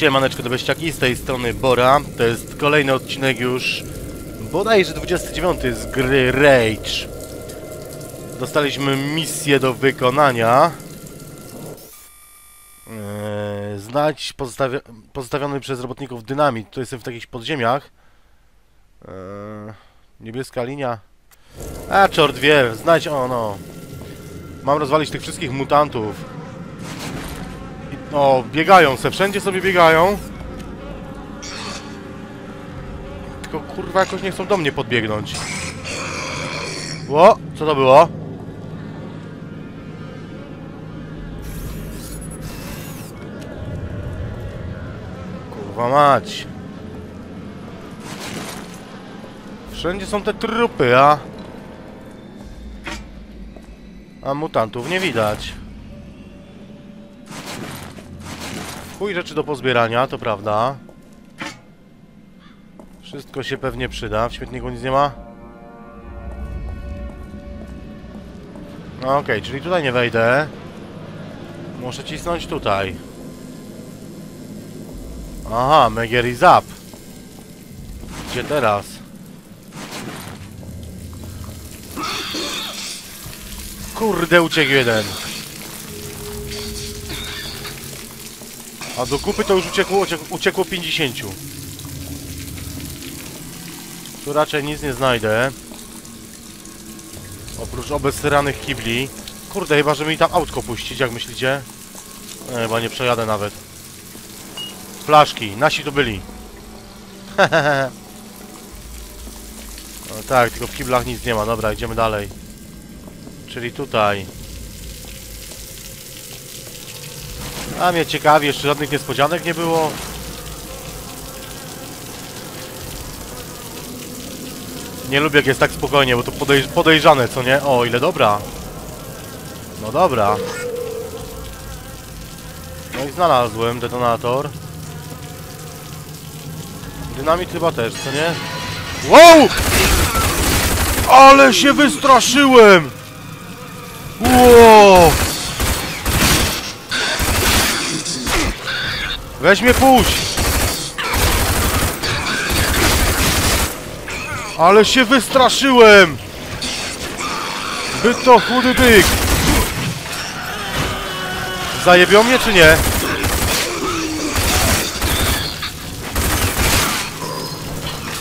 Siemaneczko do beściaki, z tej strony Bora. To jest kolejny odcinek już bodajże 29 z gry Rage. Dostaliśmy misję do wykonania. Eee, Znajdź pozostawia pozostawiony przez robotników dynamit. Tu jestem w takich podziemiach. Eee, Niebieska linia. A, czort wie, znajdź, o no. Mam rozwalić tych wszystkich mutantów. O, biegają se, wszędzie sobie biegają. Tylko kurwa jakoś nie chcą do mnie podbiegnąć. O, co to było? Kurwa mać. Wszędzie są te trupy, a... A mutantów nie widać. Chuj rzeczy do pozbierania, to prawda. Wszystko się pewnie przyda. W śmietniku nic nie ma? No okej, czyli tutaj nie wejdę. Muszę cisnąć tutaj. Aha, Megier i Zap. Gdzie teraz? Kurde, uciekł jeden. A do kupy to już uciekło, uciekło, uciekło 50. Tu raczej nic nie znajdę. Oprócz obesranych kibli. Kurde, chyba, że mi tam autko puścić, jak myślicie? E, chyba nie przejadę nawet. Flaszki, nasi tu byli. no tak, tylko w kiblach nic nie ma. Dobra, idziemy dalej. Czyli tutaj. A mnie ciekawi, jeszcze żadnych niespodzianek nie było. Nie lubię jak jest tak spokojnie, bo to podej podejrzane, co nie? O, ile dobra. No dobra. No i znalazłem detonator. Dynamit chyba też, co nie? Wow! Ale się wystraszyłem! Wow! Weź mnie puść! Ale się wystraszyłem! By to chudy byk! Zajebią mnie czy nie?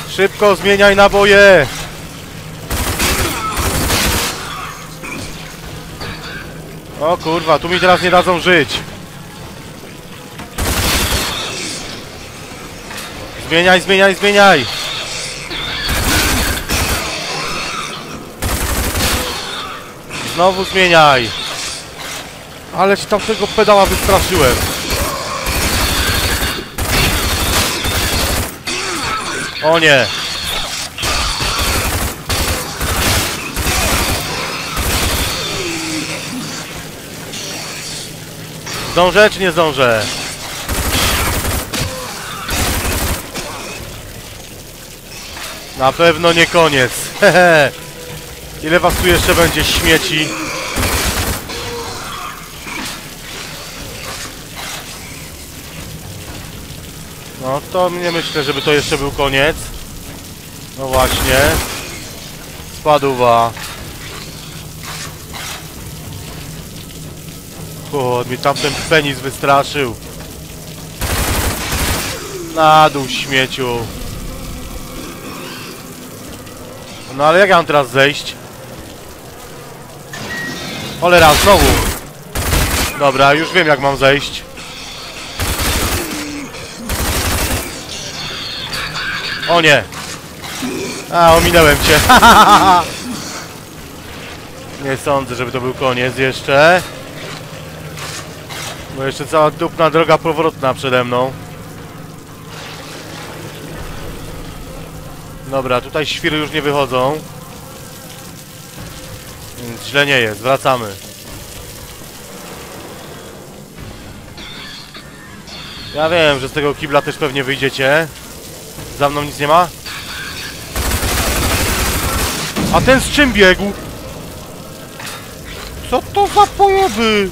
Szybko zmieniaj naboje! O kurwa, tu mi teraz nie dadzą żyć. Zmieniaj, zmieniaj, zmieniaj! Znowu zmieniaj! Ale ci tam tego pedała wystraszyłem. O nie! Zdążę czy nie zdążę? Na pewno nie koniec. Hehe. Ile was tu jeszcze będzie śmieci? No to nie myślę, żeby to jeszcze był koniec. No właśnie. Spadła. O, mnie tamten penis wystraszył. Na dół śmieciu. No ale jak ja mam teraz zejść? Cholera, znowu. Dobra, już wiem jak mam zejść. O nie. A, ominąłem cię. nie sądzę, żeby to był koniec jeszcze. Bo jeszcze cała dupna droga powrotna przede mną. Dobra, tutaj świry już nie wychodzą. Więc źle nie jest, wracamy. Ja wiem, że z tego kibla też pewnie wyjdziecie. Za mną nic nie ma? A ten z czym biegł? Co to za pojeby?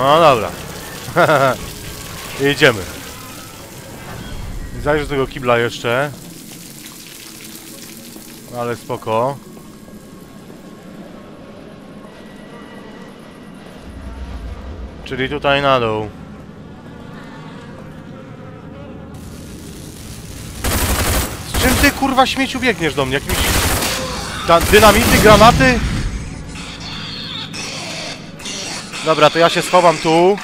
No dobra. Jedziemy. Zajrzę do tego kibla jeszcze. Ale spoko. Czyli tutaj na dół. Z czym ty kurwa śmieciu biegniesz do mnie? Jakimś... Dynamity, granaty? Dobra, to ja się schowam tu.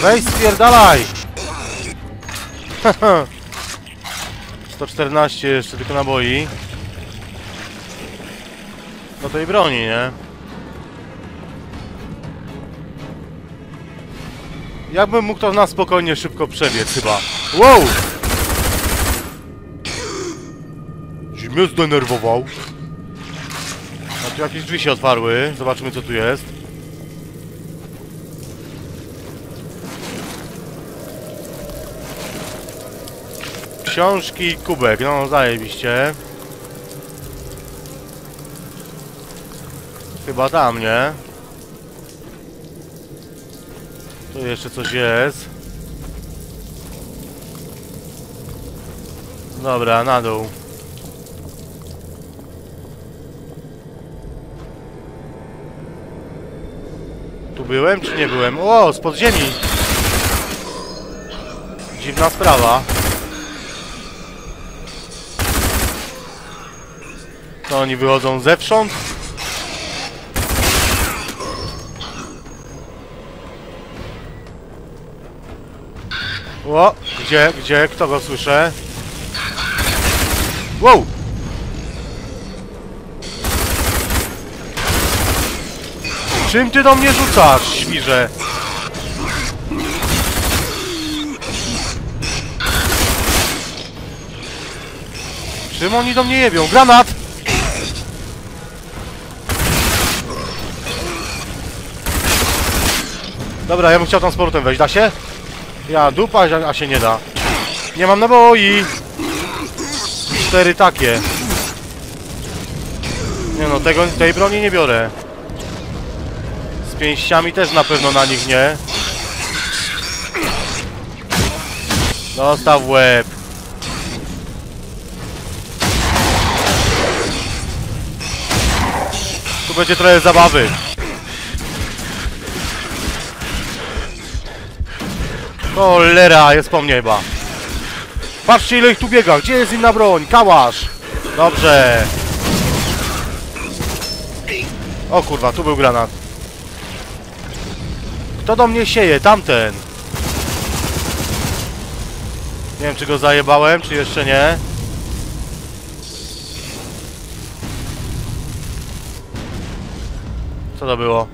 Weź spierdalaj! 114 jeszcze tylko naboi. Do tej broni, nie? Jakbym mógł to na spokojnie szybko przebiec chyba. Wow! Mnie zdenerwował. Jakieś drzwi się otwarły. Zobaczmy co tu jest. Książki i kubek, no zajebiście. Chyba tam, nie? Tu jeszcze coś jest. Dobra, na dół. Byłem, czy nie byłem? O, z podziemi! Dziwna sprawa. To oni wychodzą zewsząd? O, gdzie, gdzie, kto go słyszę? Wow! Czym ty do mnie rzucasz, świrze? Czym oni do mnie jebią? Granat! Dobra, ja bym chciał powrotem wejść, da się? Ja dupa, a się nie da. Nie mam naboi! Cztery takie. Nie no, tego, tej broni nie biorę. Pięściami też na pewno na nich nie. Dostaw łeb. Tu będzie trochę zabawy. Cholera, jest po mnie chyba. Patrzcie ile ich tu biega. Gdzie jest inna broń? Kałasz. Dobrze. O kurwa, tu był granat. Kto do mnie sieje? Tamten. Nie wiem, czy go zajebałem, czy jeszcze nie. Co to było?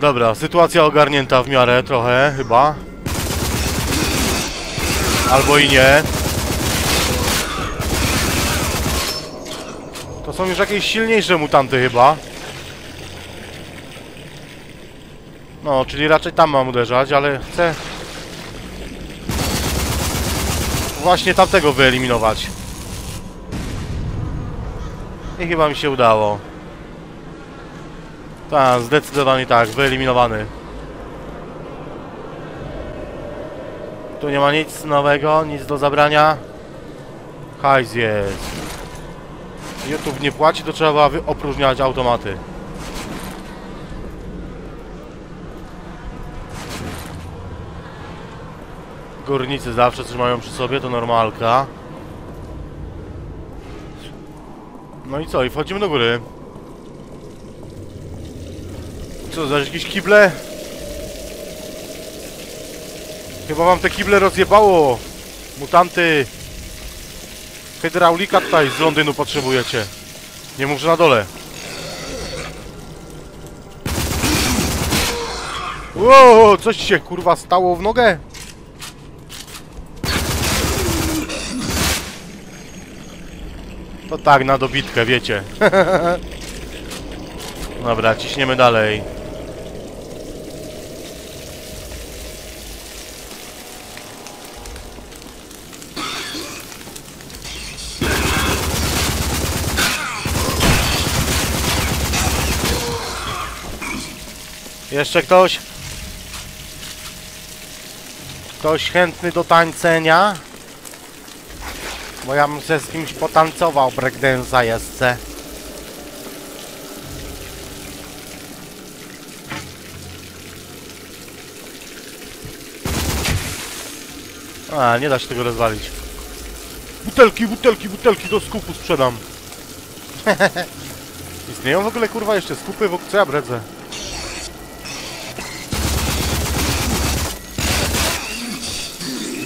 Dobra, sytuacja ogarnięta w miarę trochę, chyba. Albo i nie. To są już jakieś silniejsze mutanty chyba. No, czyli raczej tam mam uderzać, ale chcę... Właśnie tamtego wyeliminować. I chyba mi się udało. Tak, zdecydowanie tak, wyeliminowany. Tu nie ma nic nowego, nic do zabrania. Hajs jest. YouTube nie płaci, to trzeba opróżniać automaty. Górnicy zawsze coś mają przy sobie, to normalka. No i co, i wchodzimy do góry. Co, za jakieś kible? Chyba wam te kible rozjebało. Mutanty. Hydraulika tutaj z Londynu potrzebujecie. Nie mów, że na dole. Wow, coś się kurwa stało w nogę? To tak, na dobitkę, wiecie. Dobra, ciśniemy dalej. Jeszcze ktoś? Ktoś chętny do tańcenia? Bo ja bym se z kimś potancował breakdance'a jeszcze. A, nie da się tego rozwalić. Butelki, butelki, butelki do skupu sprzedam. Istnieją w ogóle kurwa jeszcze skupy, w co ja bredzę?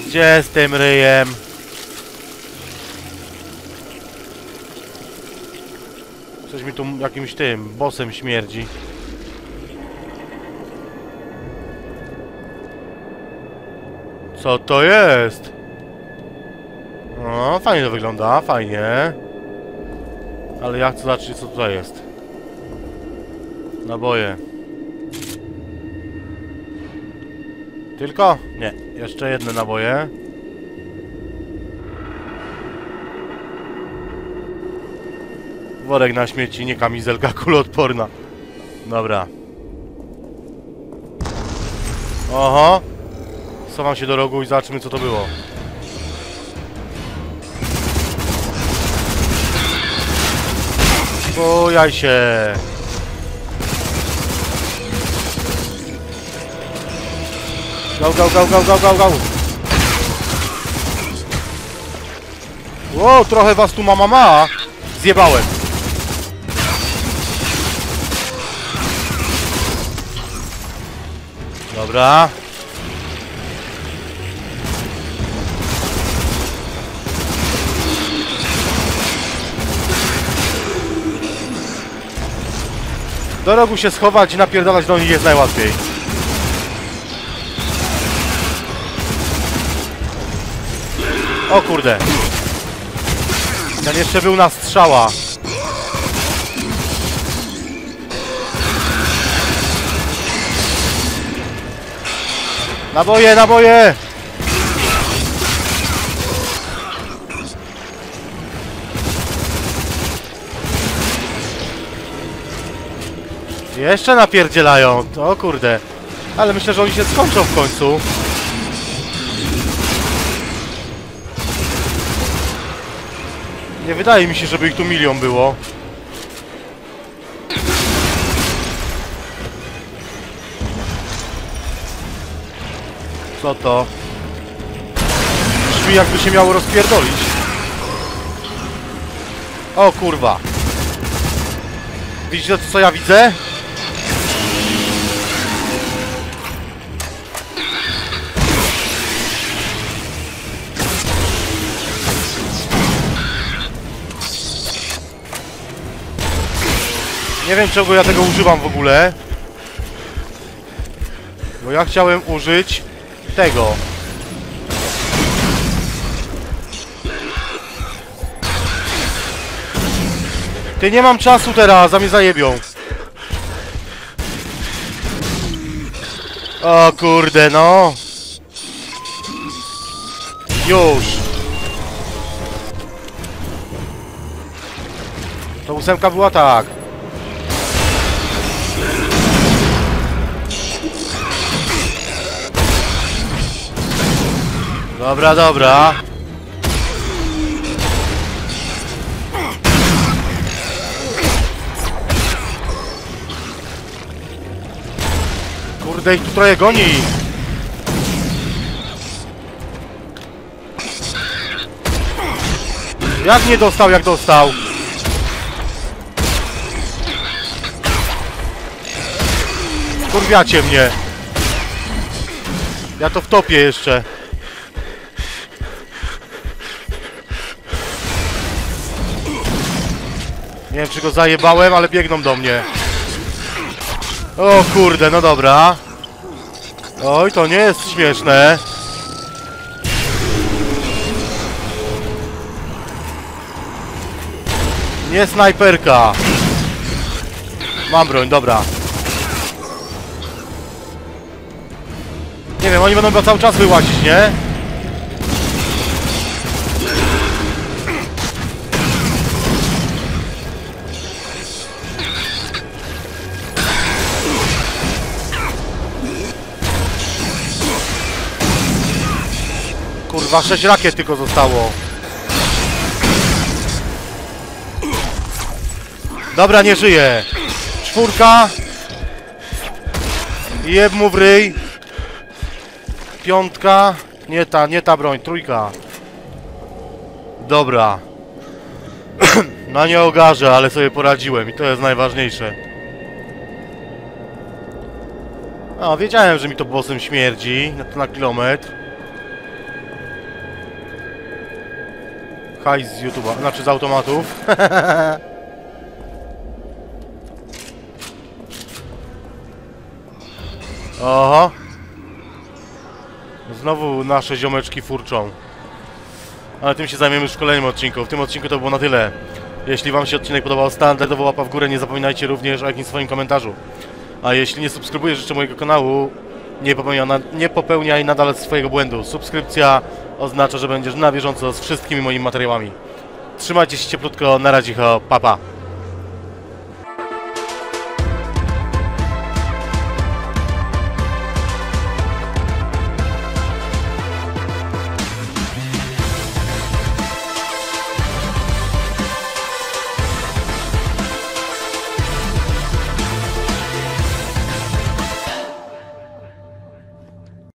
Gdzie z tym ryjem? Coś mi tu jakimś tym bossem śmierdzi. Co to jest? No, fajnie to wygląda, fajnie. Ale ja chcę zobaczyć co tutaj jest. Naboje. Tylko? Nie. Jeszcze jedne naboje. Worek na śmieci, nie kamizelka kuloodporna. Dobra. Oho. Schowam się do rogu i zobaczymy co to było. Bujaj się. Go, go, go, go, go, go, go. Trochę was tu mama ma. Zjebałem. Dobra. Do rogu się schować i napierdalać do nich jest najłatwiej. O kurde. Ten jeszcze był na strzała. Naboje, naboje! Jeszcze napierdzielają. O kurde. Ale myślę, że oni się skończą w końcu. Nie wydaje mi się, żeby ich tu milion było. Co to? Brzmi jakby się miało rozpierdolić. O kurwa. Widzicie co ja widzę? Nie wiem czego ja tego używam w ogóle. Bo ja chciałem użyć tego. Ty nie mam czasu teraz, a mnie zajebią. O kurde, no. Już. To ósemka była tak. Dobra, dobra. Kurde, ich tu trochę goni. Jak nie dostał, jak dostał? Kurwiacie mnie. Ja to wtopię jeszcze. Nie wiem, czy go zajebałem, ale biegną do mnie. O kurde, no dobra. Oj, to nie jest śmieszne. Nie snajperka. Mam broń, dobra. Nie wiem, oni będą cały czas wyłazić, nie? Kurwa, sześć rakiet tylko zostało. Dobra, nie żyje. Czwórka. Jeb mu w ryj. Piątka. Nie ta, nie ta broń, trójka. Dobra. Na nie ogarzę, ale sobie poradziłem i to jest najważniejsze. A, wiedziałem, że mi to bossem śmierdzi na, na kilometr. Hajs z YouTube'a, znaczy z automatów. Oho. Znowu nasze ziomeczki furczą. Ale tym się zajmiemy w kolejnym odcinku. W tym odcinku to było na tyle. Jeśli Wam się odcinek podobał, standardowo łapa w górę. Nie zapominajcie również o jakimś swoim komentarzu. A jeśli nie subskrybujesz jeszcze mojego kanału, nie, popełnia, nie popełniaj nadal swojego błędu. Subskrypcja oznacza, że będziesz na bieżąco z wszystkimi moimi materiałami. Trzymajcie się cieplutko, na razie, papa. Pa.